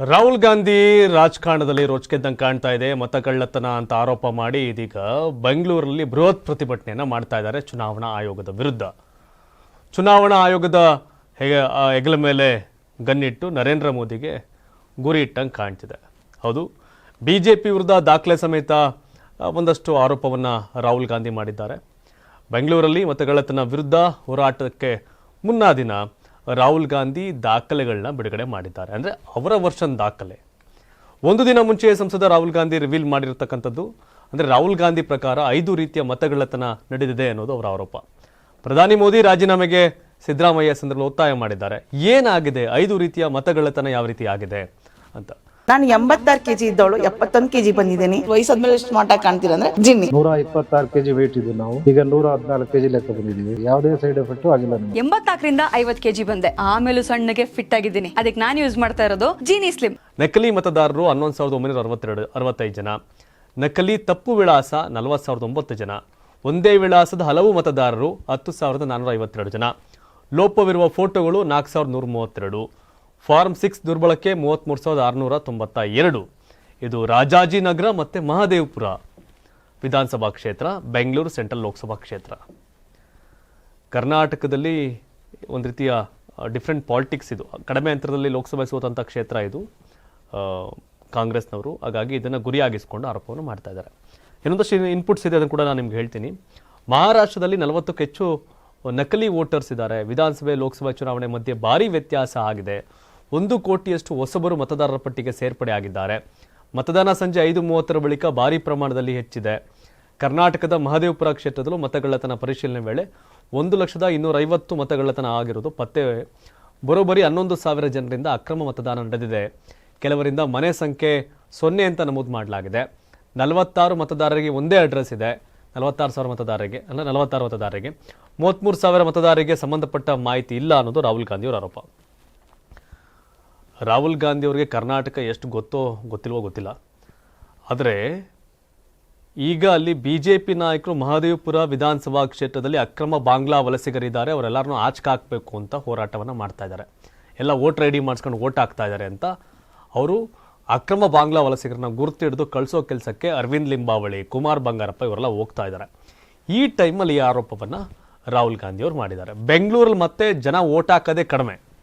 ರಾಹುಲ್ ಗಾಂಧಿ ರಾಜಕಾರಣದಲ್ಲಿ ರೋಚಕೆದ್ದಂಗೆ ಕಾಣ್ತಾ ಇದೆ, ಮತ ಕಳ್ಳತನ ಅಂತ ಆರೋಪ ಮಾಡಿ ಇದೀಗ ಬೆಂಗಳೂರಲ್ಲಿ ಬೃಹತ್ ಪ್ರತಿಭಟನೆಯನ್ನು ಮಾಡ್ತಾ ಇದ್ದಾರೆ ಚುನಾವಣಾ ಆಯೋಗದ ವಿರುದ್ಧ. ಚುನಾವಣಾ ಆಯೋಗದ ಹೆಗಲ ಮೇಲೆ ಗನ್ನಿಟ್ಟು ನರೇಂದ್ರ ಮೋದಿಗೆ ಗುರಿ ಇಟ್ಟಂಗೆ ಕಾಣ್ತಿದೆ. ಹೌದು ಬಿ ಜೆ ಪಿ ವಿರುದ್ಧ ದಾಖಲೆ ಸಮೇತ ಒಂದಷ್ಟು ಆರೋಪವನ್ನು ರಾಹುಲ್ ಗಾಂಧಿ ಮಾಡಿದ್ದಾರೆ. ಬೆಂಗಳೂರಲ್ಲಿ ಮತಗಳ್ಳತನ ವಿರುದ್ಧ ಹೋರಾಟಕ್ಕೆ ಮುನ್ನಾ ದಿನ ರಾಹುಲ್ ಗಾಂಧಿ ದಾಖಲೆಗಳನ್ನ ಬಿಡುಗಡೆ ಮಾಡಿದ್ದಾರೆ. ಅಂದರೆ ಅವರ ವರ್ಷನ್ ದಾಖಲೆ. ಒಂದು ದಿನ ಮುಂಚೆ ಸಂಸದ ರಾಹುಲ್ ಗಾಂಧಿ ರಿವೀಲ್ ಮಾಡಿರ್ತಕ್ಕಂಥದ್ದು. ಅಂದರೆ ರಾಹುಲ್ ಗಾಂಧಿ ಪ್ರಕಾರ ಐದು ರೀತಿಯ ಮತಗಳತನ ನಡೆದಿದೆ ಅನ್ನೋದು ಅವರ ಆರೋಪ. ಪ್ರಧಾನಿ ಮೋದಿ ರಾಜೀನಾಮೆಗೆ ಸಿದ್ದರಾಮಯ್ಯ ಸಂದರ್ಭದಲ್ಲಿ ಒತ್ತಾಯ ಮಾಡಿದ್ದಾರೆ. ಏನಾಗಿದೆ? ಐದು ರೀತಿಯ ಮತಗಳತನ ಯಾವ ರೀತಿ ಆಗಿದೆ ಅಂತ. ನಾನು ಎಂಬತ್ತಾರು ಕೆಜಿ ಇದ್ದವಳು ಎಪ್ಪತ್ತೊಂದು ಕೆಜಿ ಬಂದಿದ್ದೀನಿ. ವಯಸ್ಸಾದ್ಮೇಲೆ ಎಷ್ಟು ಮಾಟ ಕಾಣ್ತೀರ ಅಂದ್ರೆ ಜಿನ್ನಿ. ನೂರ ಇಪ್ಪತ್ತಾರು ಕೆಜಿ ವೇಟ್ ಇದ್ದು ನಾವು. ಈಗ ನೂರ ಹದಿನಾಲ್ಕು ಕೆಜಿ ಲೆಕ್ಕ ಬಂದಿದ್ದೀವಿ. ಯಾವುದೇ ಸೈಡ್ ಎಫೆಕ್ಟ್ ಆಗಿಲ್ಲ ನಮಗೆ. ಎಂಬತ್ನಾಲ್ಕರಿಂದ ಐವತ್ ಕೆಜಿ ಬಂದೆ. ಆಮೇಲೂ ಸಣ್ಣಗೆ ಫಿಟ್ ಆಗಿದ್ದೀನಿ. ಅದಕ್ಕೆ ನಾನು ಯೂಸ್ ಮಾಡ್ತಾ ಇರೋದು ಜೀನಿ ಸ್ಲಿಮ್ ನಕಲಿ ಮತದಾರರು ಹನ್ನೊಂದು ಸಾವಿರದ ಒಂಬೈನೂರ ಅರವತ್ತೆರಡು ಅರವತ್ತೈದು ಜನ. ನಕಲಿ ತಪ್ಪು ವಿಳಾಸ ನಲವತ್ತು ಸಾವಿರದ ಒಂಬತ್ತು ಜನ. ಒಂದೇ ವಿಳಾಸದ ಹಲವು ಮತದಾರರು ಹತ್ತು ಸಾವಿರದ ನಾನ್ನೂರ ಐವತ್ತೆರಡು ಜನ. ಲೋಪವಿರುವ ಫೋಟೋಗಳು ನಾಲ್ಕು ಸಾವಿರದ ನೂರ ಮೂವತ್ತೆರಡು. ಫಾರ್ಮ್ ಸಿಕ್ಸ್ ದುರ್ಬಳಕೆ ಮೂವತ್ತ್ಮೂರು ಸಾವಿರದ ಆರುನೂರ ತೊಂಬತ್ತ ಎರಡು. ಇದು ರಾಜಾಜಿನಗರ ಮತ್ತು ಮಹದೇವಪುರ ವಿಧಾನಸಭಾ ಕ್ಷೇತ್ರ, ಬೆಂಗಳೂರು ಸೆಂಟ್ರಲ್ ಲೋಕಸಭಾ ಕ್ಷೇತ್ರ. ಕರ್ನಾಟಕದಲ್ಲಿ ಒಂದು ರೀತಿಯ ಡಿಫ್ರೆಂಟ್ ಪಾಲಿಟಿಕ್ಸ್ ಇದು. ಕಡಿಮೆ ಅಂತರದಲ್ಲಿ ಲೋಕಸಭೆ ಸೋತಂಥ ಕ್ಷೇತ್ರ ಇದು. ಕಾಂಗ್ರೆಸ್ನವರು. ಹಾಗಾಗಿ ಇದನ್ನು ಗುರಿಯಾಗಿಸಿಕೊಂಡು ಆರೋಪವನ್ನು ಮಾಡ್ತಾ ಇದ್ದಾರೆ. ಇನ್ನೊಂದಷ್ಟು ಇನ್ಪುಟ್ಸ್ ಇದೆ, ಅದನ್ನು ಕೂಡ ನಾನು ನಿಮ್ಗೆ ಹೇಳ್ತೀನಿ. ಮಹಾರಾಷ್ಟ್ರದಲ್ಲಿ ನಲವತ್ತಕ್ಕೂ ಹೆಚ್ಚು ನಕಲಿ ವೋಟರ್ಸ್ ಇದ್ದಾರೆ. ವಿಧಾನಸಭೆ, ಲೋಕಸಭಾ ಚುನಾವಣೆ ಮಧ್ಯೆ ಭಾರಿ ವ್ಯತ್ಯಾಸ ಆಗಿದೆ. ಒಂದು ಕೋಟಿಯಷ್ಟು ಹೊಸಬರು ಮತದಾರರ ಪಟ್ಟಿಗೆ ಸೇರ್ಪಡೆ ಆಗಿದ್ದಾರೆ. ಮತದಾನ ಸಂಜೆ ಐದು ಮೂವತ್ತರ ಬಳಿಕ ಭಾರಿ ಪ್ರಮಾಣದಲ್ಲಿ ಹೆಚ್ಚಿದೆ. ಕರ್ನಾಟಕದ ಮಹದೇವಪುರ ಕ್ಷೇತ್ರದಲ್ಲೂ ಮತಗಳ್ಳತನ ಪರಿಶೀಲನೆ ವೇಳೆ ಒಂದು ಲಕ್ಷದ ಇನ್ನೂರ ಐವತ್ತು ಮತಗಳ್ಳತನ ಆಗಿರೋದು ಪತ್ತೆ. ಬರೋಬ್ಬರಿ ಹನ್ನೊಂದು ಸಾವಿರ ಜನರಿಂದ ಅಕ್ರಮ ಮತದಾನ ನಡೆದಿದೆ. ಕೆಲವರಿಂದ ಮನೆ ಸಂಖ್ಯೆ ಸೊನ್ನೆ ಅಂತ ನಮೂದು ಮಾಡಲಾಗಿದೆ. ನಲವತ್ತಾರು ಮತದಾರರಿಗೆ ಒಂದೇ ಅಡ್ರೆಸ್ ಇದೆ. ನಲವತ್ತಾರು ಸಾವಿರ ಮತದಾರರಿಗೆ ಅಂದರೆ ನಲವತ್ತಾರು ಮತದಾರರಿಗೆ ಮೂವತ್ತ್ಮೂರು ಸಾವಿರ ಮತದಾರರಿಗೆ ಸಂಬಂಧಪಟ್ಟ ಮಾಹಿತಿ ಇಲ್ಲ ಅನ್ನೋದು ರಾಹುಲ್ ಗಾಂಧಿಯವರ ಆರೋಪ. ರಾಹುಲ್ ಗಾಂಧಿ ಅವರಿಗೆ ಕರ್ನಾಟಕ ಎಷ್ಟು ಗೊತ್ತೋ ಗೊತ್ತಿಲ್ವೋ ಗೊತ್ತಿಲ್ಲ. ಆದರೆ ಈಗ ಅಲ್ಲಿ ಬಿ ಜೆ ಪಿ ನಾಯಕರು ಮಹದೇವಪುರ ವಿಧಾನಸಭಾ ಕ್ಷೇತ್ರದಲ್ಲಿ ಅಕ್ರಮ ಬಾಂಗ್ಲಾ ವಲಸಿಗರಿದ್ದಾರೆ, ಅವರೆಲ್ಲರನ್ನೂ ಆಚಕ ಹಾಕಬೇಕು ಅಂತ ಹೋರಾಟವನ್ನು ಮಾಡ್ತಾ ಇದ್ದಾರೆ. ಎಲ್ಲ ವೋಟ್ ರೆಡಿ ಮಾಡಿಸ್ಕೊಂಡು ವೋಟ್ ಹಾಕ್ತಾ ಇದ್ದಾರೆ ಅಂತ ಅವರು ಅಕ್ರಮ ಬಾಂಗ್ಲಾ ವಲಸಿಗರನ್ನ ಗುರುತಿಡಿದು ಕಳಿಸೋ ಕೆಲಸಕ್ಕೆ ಅರವಿಂದ್ ಲಿಂಬಾವಳಿ, ಕುಮಾರ್ ಬಂಗಾರಪ್ಪ ಇವರೆಲ್ಲ ಹೋಗ್ತಾ ಇದ್ದಾರೆ. ಈ ಟೈಮಲ್ಲಿ ಈ ಆರೋಪವನ್ನು ರಾಹುಲ್ ಗಾಂಧಿ ಅವರು ಮಾಡಿದ್ದಾರೆ. ಬೆಂಗಳೂರಲ್ಲಿ ಮತ್ತೆ ಜನ ವೋಟ್ ಹಾಕೋದೇ ಕಡಿಮೆ.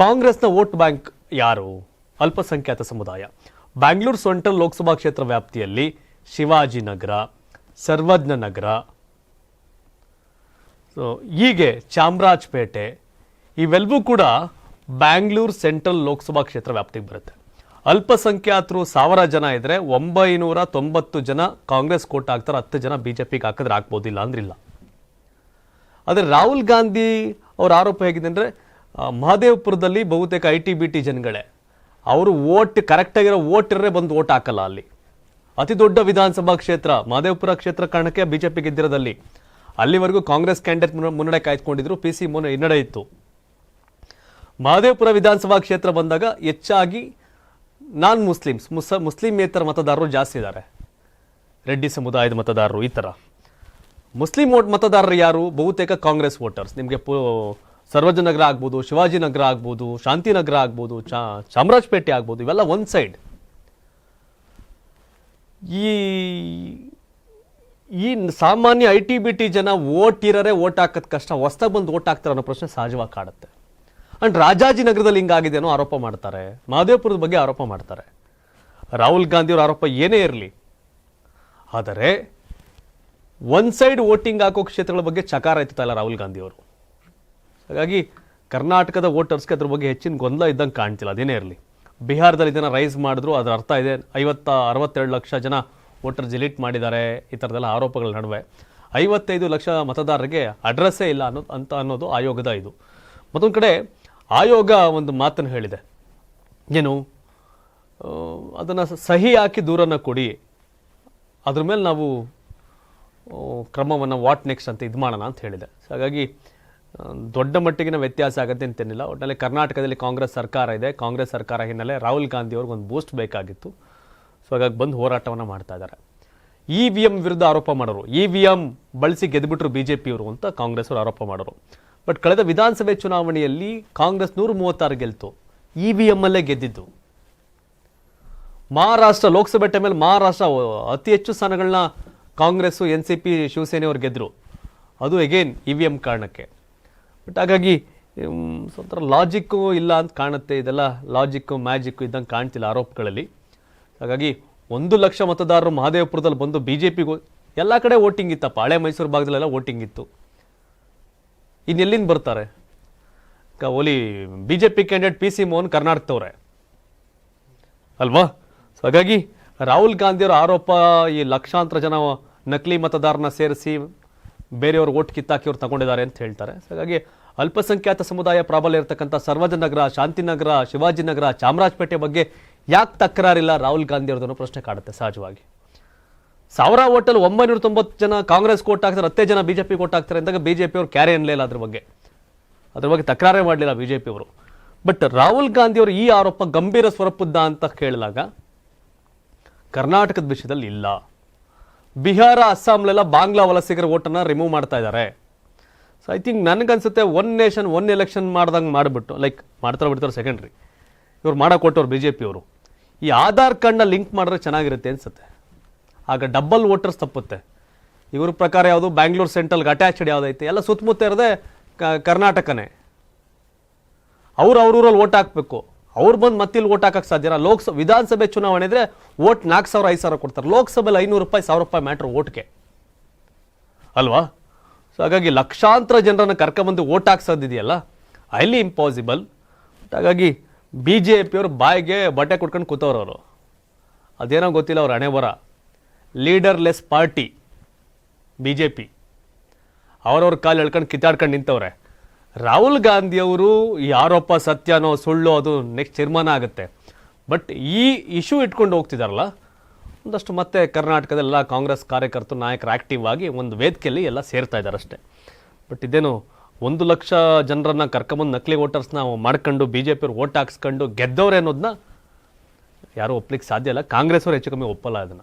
ಕಾಂಗ್ರೆಸ್ನ ವೋಟ್ ಬ್ಯಾಂಕ್ ಯಾರು? ಅಲ್ಪಸಂಖ್ಯಾತ ಸಮುದಾಯ. ಬ್ಯಾಂಗ್ಳೂರು ಸೆಂಟ್ರಲ್ ಲೋಕಸಭಾ ಕ್ಷೇತ್ರ ವ್ಯಾಪ್ತಿಯಲ್ಲಿ ಶಿವಾಜಿನಗರ ಸರ್ವಜ್ಞ ನಗರ ಸೊ ಹೀಗೆ ಚಾಮರಾಜಪೇಟೆ ಇವೆಲ್ಲವೂ ಕೂಡ ಬ್ಯಾಂಗ್ಳೂರು ಸೆಂಟ್ರಲ್ ಲೋಕಸಭಾ ಕ್ಷೇತ್ರ ವ್ಯಾಪ್ತಿಗೆ ಬರುತ್ತೆ. ಅಲ್ಪಸಂಖ್ಯಾತರು ಸಾವಿರ ಜನ ಇದ್ರೆ ಒಂಬೈನೂರ ತೊಂಬತ್ತು ಜನ ಕಾಂಗ್ರೆಸ್ ಕೋಟ್ ಹಾಕ್ತಾರೆ, ಹತ್ತು ಜನ ಬಿಜೆಪಿಗೆ ಹಾಕಿದ್ರೆ ಹಾಕ್ಬೋದಿಲ್ಲ ಅಂದ್ರಿಲ್ಲ. ಆದರೆ ರಾಹುಲ್ ಗಾಂಧಿ ಅವ್ರ ಆರೋಪ ಹೇಗಿದೆ ಅಂದರೆ ಮಹದೇವಪುರದಲ್ಲಿ ಬಹುತೇಕ ಐ ಟಿ ಬಿ ಟಿ ಜನಗಳೇ. ಅವರು ಓಟ್ ಕರೆಕ್ಟಾಗಿರೋ ವೋಟ್ ಇರೇ ಬಂದು ಓಟ್ ಹಾಕಲ್ಲ ಅಲ್ಲಿ. ಅತಿ ದೊಡ್ಡ ವಿಧಾನಸಭಾ ಕ್ಷೇತ್ರ, ಮಹದೇವಪುರ ಕ್ಷೇತ್ರ ಕಾರಣಕ್ಕೆ ಬಿಜೆಪಿ ಗೆದ್ದಿರೋದಲ್ಲಿ. ಅಲ್ಲಿವರೆಗೂ ಕಾಂಗ್ರೆಸ್ ಕ್ಯಾಂಡಿಡೇಟ್ ಮುನ್ನಡೆ ಕಾಯ್ದುಕೊಂಡಿದ್ರು, ಪಿ ಸಿ ಮುನ್ನ, ಹಿನ್ನಡೆ ಇತ್ತು. ಮಹದೇವಪುರ ವಿಧಾನಸಭಾ ಕ್ಷೇತ್ರ ಬಂದಾಗ ಹೆಚ್ಚಾಗಿ ನಾನ್ ಮುಸ್ಲಿಮ್ಸ್, ಮುಸ, ಮುಸ್ಲಿಮೇತರ ಮತದಾರರು ಜಾಸ್ತಿ ಇದ್ದಾರೆ ರೆಡ್ಡಿ ಸಮುದಾಯದ ಮತದಾರರು ಈ ಥರ ಮುಸ್ಲಿಂ ವೋಟ್ ಮತದಾರರು ಯಾರು? ಬಹುತೇಕ ಕಾಂಗ್ರೆಸ್ ವೋಟರ್ಸ್. ನಿಮಗೆ ಸರ್ವಜನಗರ ಆಗ್ಬೋದು, ಶಿವಾಜಿನಗರ ಆಗ್ಬೋದು, ಶಾಂತಿನಗರ ಆಗ್ಬೋದು, ಚಾ, ಚಾಮರಾಜಪೇಟೆ ಆಗ್ಬೋದು, ಇವೆಲ್ಲ ಒಂದು ಸೈಡ್ ಈ ಈ ಸಾಮಾನ್ಯ ಐ ಟಿ ಬಿ ಟಿ ಜನ ವೋಟ್ ಇರರೆ ವೋಟ್ ಹಾಕೋದು ಕಷ್ಟ, ಹೊಸ್ದಾಗಿ ಬಂದು ಓಟ್ ಹಾಕ್ತಾರೆ ಅನ್ನೋ ಪ್ರಶ್ನೆ ಸಹಜವಾಗಿ ಕಾಡುತ್ತೆ. ಅಂಡ್ ರಾಜಾಜಿನಗರದಲ್ಲಿ ಹಿಂಗಾಗಿದೆ ಅನ್ನೋ ಆರೋಪ ಮಾಡ್ತಾರೆ, ಮಹದೇವಪುರದ ಬಗ್ಗೆ ಆರೋಪ ಮಾಡ್ತಾರೆ. ರಾಹುಲ್ ಗಾಂಧಿಯವರ ಆರೋಪ ಏನೇ ಇರಲಿ. ಆದರೆ ಒನ್ ಸೈಡ್ ವೋಟಿಂಗ್ ಹಾಕೋ ಕ್ಷೇತ್ರಗಳ ಬಗ್ಗೆ ಚಕಾರ ಎತ್ತುತ್ತಾ ರಾಹುಲ್ ಗಾಂಧಿ ಅವರು ಹಾಗಾಗಿ ಕರ್ನಾಟಕದ ವೋಟರ್ಸ್ಗೆ ಅದ್ರ ಬಗ್ಗೆ ಹೆಚ್ಚಿನ ಗೊಂದಲ ಇದ್ದಂಗೆ ಕಾಣ್ತಿಲ್ಲ, ಅದೇನೇ ಇರಲಿ. ಬಿಹಾರದಲ್ಲಿ ಇದನ್ನು ರೈಸ್ ಮಾಡಿದ್ರು, ಅದರ ಅರ್ಥ ಇದೆ. ಐವತ್ತ, ಅರವತ್ತೆರಡು ಲಕ್ಷ ಜನ ವೋಟರ್ ಡಿಲೀಟ್ ಮಾಡಿದ್ದಾರೆ, ಈ ಥರದೆಲ್ಲ ಆರೋಪಗಳ ನಡುವೆ. ಐವತ್ತೈದು ಲಕ್ಷ ಮತದಾರರಿಗೆ ಅಡ್ರೆಸ್ಸೇ ಇಲ್ಲ ಅನ್ನೋದು ಅಂತ ಅನ್ನೋದು ಆಯೋಗದ ಇದು. ಮತ್ತೊಂದು ಕಡೆ ಆಯೋಗ ಒಂದು ಮಾತನ್ನು ಹೇಳಿದೆ. ಏನು ಅದನ್ನು ಸಹಿ ಹಾಕಿ ದೂರನ್ನು ಕೊಡಿ. ಅದ್ರ ಮೇಲೆ ನಾವು ಕ್ರಮವನ್ನು ವಾಟ್ ನೆಕ್ಸ್ಟ್ ಅಂತ ಇದು ಮಾಡೋಣ ಅಂತ ಹೇಳಿದೆ. ಹಾಗಾಗಿ ದೊಡ್ಡ ಮಟ್ಟಿಗಿನ ವ್ಯತ್ಯಾಸ ಆಗುತ್ತೆ ಅಂತೇನಿಲ್ಲ ಒಟ್ಟಿನಲ್ಲಿ ಕರ್ನಾಟಕದಲ್ಲಿ ಕಾಂಗ್ರೆಸ್ ಸರ್ಕಾರ ಇದೆ. ಕಾಂಗ್ರೆಸ್ ಸರ್ಕಾರ ಹಿನ್ನೆಲೆ ರಾಹುಲ್ ಗಾಂಧಿ ಅವ್ರಿಗೆ ಒಂದು ಬೂಸ್ಟ್ ಬೇಕಾಗಿತ್ತು. ಸೊ ಹಾಗಾಗಿ ಬಂದು ಹೋರಾಟವನ್ನು ಮಾಡ್ತಾ ಇದ್ದಾರೆ ಇ ವಿ ಎಂ ವಿರುದ್ಧ ಆರೋಪ ಮಾಡೋರು. ಇ ವಿ ಎಂ ಬಳಸಿ ಗೆದ್ದುಬಿಟ್ರು ಬಿ ಜೆ ಪಿಯವರು ಅಂತ ಕಾಂಗ್ರೆಸ್ ಅವರು ಆರೋಪ ಮಾಡೋರು. ಬಟ್ ಕಳೆದ ವಿಧಾನಸಭೆ ಚುನಾವಣೆಯಲ್ಲಿ ಕಾಂಗ್ರೆಸ್ ನೂರು ಮೂವತ್ತಾರು ಗೆಲ್ತು. ಇ ವಿ ಎಂ ಅಲ್ಲೇ ಗೆದ್ದಿದ್ದು. ಮಹಾರಾಷ್ಟ್ರ ಲೋಕಸಭೆ ಟೈಮಲ್ಲಿ ಮಹಾರಾಷ್ಟ್ರ ಅತಿ ಹೆಚ್ಚು ಸ್ಥಾನಗಳನ್ನ ಕಾಂಗ್ರೆಸ್ಸು, ಎನ್ ಸಿ ಪಿ ಶಿವಸೇನೆಯವರು ಗೆದ್ದರು ಅದು ಎಗೇನ್ ಇ ವಿ ಎಂ ಕಾರಣಕ್ಕೆ. ಬಟ್ ಹಾಗಾಗಿ ಸ್ವಲ್ಪ ಲಾಜಿಕ್ಕು ಇಲ್ಲ ಅಂತ ಕಾಣುತ್ತೆ. ಇದೆಲ್ಲ ಲಾಜಿಕ್ಕು ಮ್ಯಾಜಿಕ್ಕು ಇದ್ದಂಗೆ ಕಾಣ್ತಿಲ್ಲ ಆರೋಪಗಳಲ್ಲಿ. ಹಾಗಾಗಿ ಒಂದು ಲಕ್ಷ ಮತದಾರರು ಮಹದೇವಪುರದಲ್ಲಿ ಬಂದು ಬಿ ಜೆ ಪಿಗೂ ಎಲ್ಲ ಕಡೆ ವೋಟಿಂಗ್ ಇತ್ತಪ್ಪ. ಹಳೆ ಮೈಸೂರು ಭಾಗದಲ್ಲೆಲ್ಲ ವೋಟಿಂಗ್ ಇತ್ತು. ಇನ್ನೆಲ್ಲಿಂದ ಬರ್ತಾರೆ? ಓಲಿ B J P candidate P C Mohan ಕರ್ನಾಟಕದವ್ರೆ ಅಲ್ವಾ? ಸೊ ಹಾಗಾಗಿ ರಾಹುಲ್ ಗಾಂಧಿಯವರ ಆರೋಪ ಈ ಲಕ್ಷಾಂತರ ಜನ ನಕಲಿ ಮತದಾರನ ಸೇರಿಸಿ ಬೇರೆಯವ್ರ ಓಟ್ ಕಿತ್ತಾಕಿ ಅವ್ರು ತಗೊಂಡಿದ್ದಾರೆ ಅಂತ ಹೇಳ್ತಾರೆ. ಹಾಗಾಗಿ ಅಲ್ಪಸಂಖ್ಯಾತ ಸಮುದಾಯ ಪ್ರಾಬಲ್ಯ ಇರತಕ್ಕಂಥ ಸರ್ವಜನಗರ ಶಾಂತಿನಗರ, ಶಿವಾಜಿನಗರ, ಚಾಮರಾಜಪೇಟೆ ಬಗ್ಗೆ ಯಾಕೆ ತಕರಾರಿಲ್ಲ ರಾಹುಲ್ ಗಾಂಧಿ ಅವ್ರದ್ದು ಪ್ರಶ್ನೆ ಕಾಡುತ್ತೆ ಸಹಜವಾಗಿ. ಸಾವಿರ ಓಟಲ್ಲಿ ಒಂಬೈನೂರ ತೊಂಬತ್ತು ಜನ ಕಾಂಗ್ರೆಸ್ ಕೋಟ್ ಹಾಕ್ತಾರೆ, ಹತ್ತೇ ಜನ ಬಿಜೆಪಿ ಕೋಟ್ ಹಾಕ್ತಾರೆ ಅಂದಾಗ ಬಿಜೆಪಿ ಅವರು ಕ್ಯಾರಿ ಅನ್ನಲಿಲ್ಲ ಅದ್ರ ಬಗ್ಗೆ. ಅದ್ರ ಬಗ್ಗೆ ತಕರಾರೇ ಮಾಡಲಿಲ್ಲ ಬಿಜೆಪಿ ಅವರು. ಬಟ್ ರಾಹುಲ್ ಗಾಂಧಿ ಅವರು ಈ ಆರೋಪ ಗಂಭೀರ ಸ್ವರೂಪದ್ದ ಅಂತ ಕೇಳಿದಾಗ ಕರ್ನಾಟಕದ ವಿಷಯದಲ್ಲಿ ಇಲ್ಲ. ಬಿಹಾರ, ಅಸ್ಸಾಂಲೆಲ್ಲ ಬಾಂಗ್ಲಾ ವಲಸಿಗರ ಓಟನ್ನು ರಿಮೂವ್ ಮಾಡ್ತಾ ಇದ್ದಾರೆ. ಸೊ ಐ ಥಿಂಕ್ ನನಗನ್ಸುತ್ತೆ ಒನ್ ನೇಷನ್ ಒನ್ ಎಲೆಕ್ಷನ್ ಮಾಡ್ದಂಗೆ ಮಾಡಿಬಿಟ್ಟು ಲೈಕ್ ಮಾಡ್ತಾರೆ ಬಿಡ್ತಾರೆ ಸೆಕೆಂಡ್ರಿ ಇವ್ರು ಮಾಡೋಕೊಟ್ಟವ್ರು ಕೊಟ್ಟವ್ರು ಬಿ ಜೆ ಪಿಯವರು ಈ ಆಧಾರ್ ಕಾರ್ಡ್ನ ಲಿಂಕ್ ಮಾಡಿದ್ರೆ ಚೆನ್ನಾಗಿರುತ್ತೆ ಅನಿಸುತ್ತೆ. ಆಗ ಡಬ್ಬಲ್ ವೋಟರ್ಸ್ ತಪ್ಪುತ್ತೆ. ಇವ್ರ ಪ್ರಕಾರ ಯಾವುದು ಬ್ಯಾಂಗ್ಳೂರು ಸೆಂಟ್ರಲ್ಗೆ ಅಟ್ಯಾಚ್ಡ್ ಯಾವುದೈತೆ, ಎಲ್ಲ ಸುತ್ತಮುತ್ತ ಇರೋದೇ ಕರ್ನಾಟಕನೇ. ಅವ್ರು ಅವ್ರೂರಲ್ಲಿ ಓಟ್ ಹಾಕ್ಬೇಕು. ಅವ್ರು ಬಂದು ಮತ್ತಿಲ್ಲಿ ಓಟ್ ಹಾಕಕ್ಕೆ ಸಾಧ್ಯ ಲೋಕಸಭೆ ವಿಧಾನಸಭೆ ಚುನಾವಣೆ ಇದ್ರೆ ಓಟ್ ನಾಲ್ಕು ಸಾವಿರ, ಐದು ಸಾವಿರ ಕೊಡ್ತಾರೆ. ಲೋಕಸಭೆಲಿ ಐನೂರು ರೂಪಾಯಿ, ಸಾವಿರ ರೂಪಾಯಿ ಮ್ಯಾಟ್ರ್ ಓಟ್ಗೆ ಅಲ್ವಾ? ಸೊ ಹಾಗಾಗಿ ಲಕ್ಷಾಂತರ ಜನರನ್ನು ಕರ್ಕೊಂಬಂದು ಓಟ್ ಹಾಕ್ಸೋದಿದೆಯಲ್ಲ ಐಲಿ ಇಂಪಾಸಿಬಲ್ ಹಾಗಾಗಿ ಬಿ ಜೆ ಪಿಯವರು ಬಾಯಿಗೆ ಬಟ್ಟೆ ಕೊಟ್ಕೊಂಡು ಕೂತವ್ರು ಅವರು ಅದೇನೋ ಗೊತ್ತಿಲ್ಲ ಅವ್ರ ಹಣೆ leaderless party B J P ಅವ್ರವ್ರ ಕಾಲು ಎಳ್ಕೊಂಡು ಕಿತ್ತಾಡ್ಕೊಂಡು ನಿಂತವ್ರೆ. ರಾಹುಲ್ ಗಾಂಧಿ ಅವರು ಯಾರೊಪ್ಪ ಸತ್ಯನೋ ಸುಳ್ಳು ಅದು ನೆಕ್ಸ್ಟ್ ತೀರ್ಮಾನ ಆಗುತ್ತೆ. ಬಟ್ ಈ ಇಶ್ಯೂ ಇಟ್ಕೊಂಡು ಹೋಗ್ತಿದಾರಲ್ಲ, ಒಂದಷ್ಟು ಮತ್ತೆ ಕರ್ನಾಟಕದೆಲ್ಲ ಕಾಂಗ್ರೆಸ್ ಕಾರ್ಯಕರ್ತರು ನಾಯಕರು ಆಕ್ಟಿವ್ ಆಗಿ ಒಂದು ವೇದಿಕೆಯಲ್ಲಿ ಎಲ್ಲ ಸೇರ್ತಾ ಇದ್ದಾರೆ ಅಷ್ಟೇ ಬಟ್ ಇದೇನು ಒಂದು ಲಕ್ಷ ಜನರನ್ನ ಕರ್ಕೊಂಬಂದು ನಕಲಿ ವೋಟರ್ಸ್ನ ಮಾಡ್ಕೊಂಡು ಬಿ ಜೆ ಪಿಯವ್ರು ಓಟ್ ಹಾಕ್ಸ್ಕೊಂಡು ಗೆದ್ದವ್ರೆ ಅನ್ನೋದನ್ನ ಯಾರೂ ಒಪ್ಲಿಕ್ಕೆ ಸಾಧ್ಯ ಇಲ್ಲ. ಕಾಂಗ್ರೆಸ್ ಅವರು ಹೆಚ್ಚು ಕಮ್ಮಿ ಒಪ್ಪಲ್ಲ ಅದನ್ನ